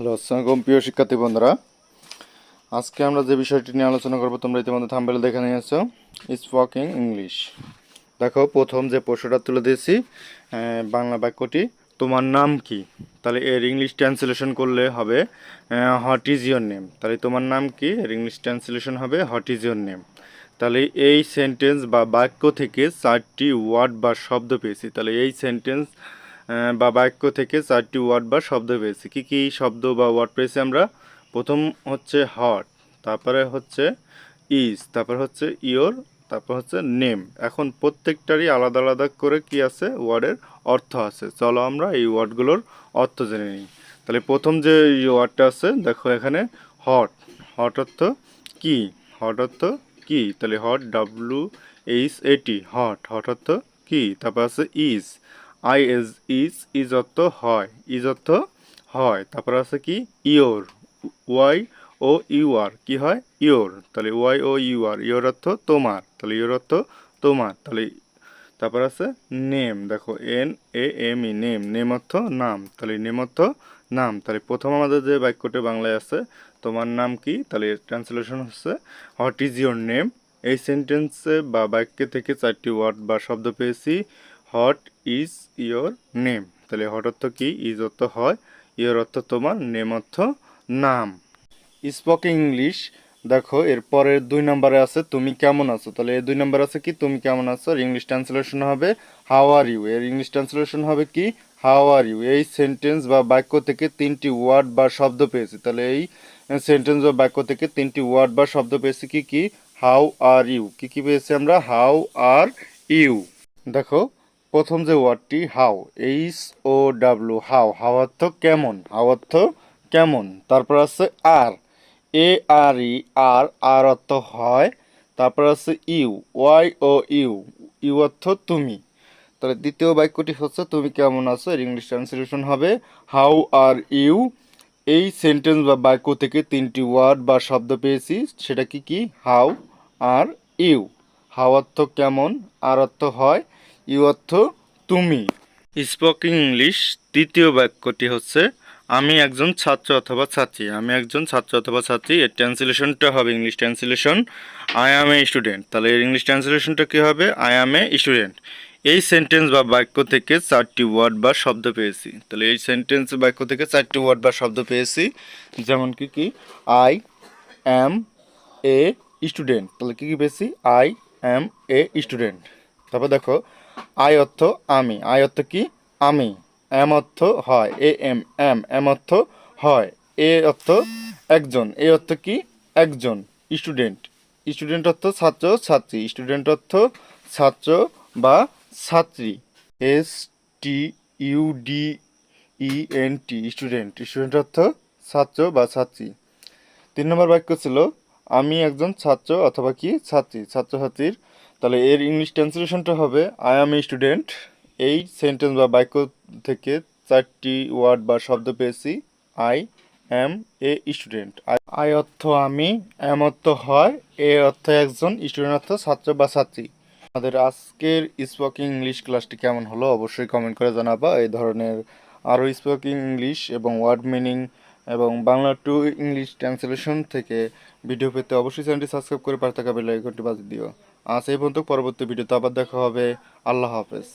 Hello আসসালামাইকুম প্রিয় শিক্ষার্থী বন্ধুরা। আজকে আমরা যে বিষয়টি নিয়ে আলোচনা করব, তোমরা ইতিমধ্যে থাম্বেল দেখে নিয়েছো স্পোকিং ইংলিশ দেখো, প্রথম যে প্রশ্নটা তুলে দিয়েছি বাংলা বাক্যটি, তোমার নাম কি? তাহলে এর ইংলিশ ট্রান্সলেশন করলে হবে হট ইজ ইয়োর নেম তাহলে তোমার নাম কি? এর ইংলিশ ট্রান্সলেশন হবে হট ইজ ইয়োর নেম তাহলে এই সেন্টেন্স বা বাক্য থেকে চারটি ওয়ার্ড বা শব্দ পেয়েছি। তাহলে এই সেন্টেন্স বা বাক্য থেকে চারটি ওয়ার্ড বা শব্দ পেয়েছি। কী কী শব্দ বা ওয়ার্ড পেয়েছি আমরা? প্রথম হচ্ছে হট তারপরে হচ্ছে ইজ তারপর হচ্ছে ইয়োর তারপর হচ্ছে নেম এখন প্রত্যেকটারই আলাদা আলাদা করে কি আছে? ওয়ার্ডের অর্থ আছে। চলো আমরা এই ওয়ার্ডগুলোর অর্থ জেনে নিই। তাহলে প্রথম যে ওয়ার্ডটা আছে, দেখো এখানে হট হট অর্থ কি? হট অর্থ কি? তাহলে হট ডাব্লু এইচ এটি হট হট অর্থ কি? তারপর আছে is I S is is অর্থ হয় ইজ অর্থ হয়। তারপর আছে কি? Your, Y O U R. কি হয়? ইয়োর। তাহলে Y O U R, your অর্থ তোমার। তাহলে ইয়োর অর্থ তোমার। তাহলে তারপর আছে নেম। দেখো, N A M E, name. Name অর্থ নাম। তাহলে নেম অর্থ নাম। তাহলে প্রথম আমাদের যে বাক্যটি বাংলায় আছে, তোমার নাম কি? তাহলে ট্রান্সলেশন হচ্ছে, হোয়াট ইজ ইয়োর নেম? এই সেন্টেন্সে বা বাক্যে থেকে চারটি ওয়ার্ড বা শব্দ পেয়েছি। What is your name. তাহলে হট অর্থ কি? ইজ অর্থ হয়, ইয়োর অর্থ তোমার, নেম অর্থ নাম। Spoken English. দেখো, এর পরের দুই নম্বরে আছে, তুমি কেমন আছো? তাহলে এই দুই নম্বর আছে কি? তুমি কেমন আছো? এর ইংলিশ ট্রান্সলেশন হবে হাউ আর ইউ এর ইংলিশ ট্রান্সলেশন হবে কি? হাউ আর ইউ এই সেন্টেন্স বা বাক্য থেকে তিনটি ওয়ার্ড বা শব্দ পেয়েছি। তাহলে এই সেন্টেন্স বা বাক্য থেকে তিনটি ওয়ার্ড বা শব্দ পেয়েছি কি কি? হাউ আর ইউ কি কি পেয়েছি আমরা? হাউ আর ইউ দেখো প্রথম যে ওয়ার্ডটি how H O W how হাওয়ার্থ কেমন হাওয়ার্থ কেমন, তারপর আছে আর, এ আর ই, আর আর অর্থ হয়, তারপর আছে you, Y O U you অর্থ তুমি। তাহলে দ্বিতীয় বাক্যটি হচ্ছে, তুমি কেমন আছো? এর ইংলিশ ট্রান্সলেশন হবে, হাউ আর ইউ, এই সেন্টেন্স বা বাক্য থেকে তিনটি ওয়ার্ড বা শব্দ পেয়েছি, সেটা কি কি? হাউ আর ইউ, হাওয়ার্থ কেমন, আর অর্থ হয় ইউ অর্থ তুমি। স্পোকিং ইংলিশ তৃতীয় বাক্যটি হচ্ছে, আমি একজন ছাত্র অথবা ছাত্রী। আমি একজন ছাত্র অথবা ছাত্রী। এর ট্রান্সলেশনটা হবে English translation I am a student তাহলে এর ইংলিশ ট্রান্সলেশনটা কী হবে? আই অ্যাম এ স্টুডেন্ট এই সেন্টেন্স বা বাক্য থেকে চারটি ওয়ার্ড বা শব্দ পেয়েছি। তাহলে এই সেন্টেন্স বাক্য থেকে চারটি ওয়ার্ড বা শব্দ পেয়েছি। যেমন কি কি? আই অ্যাম এ স্টুডেন্ট তাহলে কী কী পেয়েছি? আই অ্যাম এ স্টুডেন্ট তারপর দেখো আই অর্থ আমি। আই অর্থ কি? আমি। এম অর্থ হয়। A M M. এম অর্থ হয়। এ অর্থ একজন। এ অর্থ কি? একজন। স্টুডেন্ট। স্টুডেন্ট অর্থ ছাত্র, ছাত্রী। স্টুডেন্ট অর্থ ছাত্র বা ছাত্রী। S, T, U, D, E, N, T. Student. Student অর্থ ছাত্র বা ছাত্রী। তিন নম্বর বাক্য ছিল, আমি একজন ছাত্র অথবা কি? ছাত্রী। ছাত্রছাত্রীর তাহলে এর ইংলিশ ট্রান্সলেশনটা হবে আই অ্যাম এ স্টুডেন্ট এই সেন্টেন্স বা বাক্য থেকে চারটি ওয়ার্ড বা শব্দ পেয়েছি। I am a student I অর্থ আমি এম অর্থ হয়, এ অর্থ একজন স্টুডেন্ট অর্থ ছাত্র বা ছাত্রী। আমাদের আজকের স্পোকিং ইংলিশ ক্লাসটি কেমন হলো অবশ্যই কমেন্ট করে জানাবা। এই ধরনের আরও স্পোকিং ইংলিশ এবং ওয়ার্ড মিনিং এবং বাংলা টু ইংলিশ ট্রান্সলেশন থেকে ভিডিও পেতে অবশ্যই চ্যানেলটি সাবস্ক্রাইব করে পাশে থাকা বেল আইকনটি দিও। আজ এই পর্যন্ত পরবর্তী ভিডিওতে আবার দেখা হবে। আল্লাহ হাফেজ।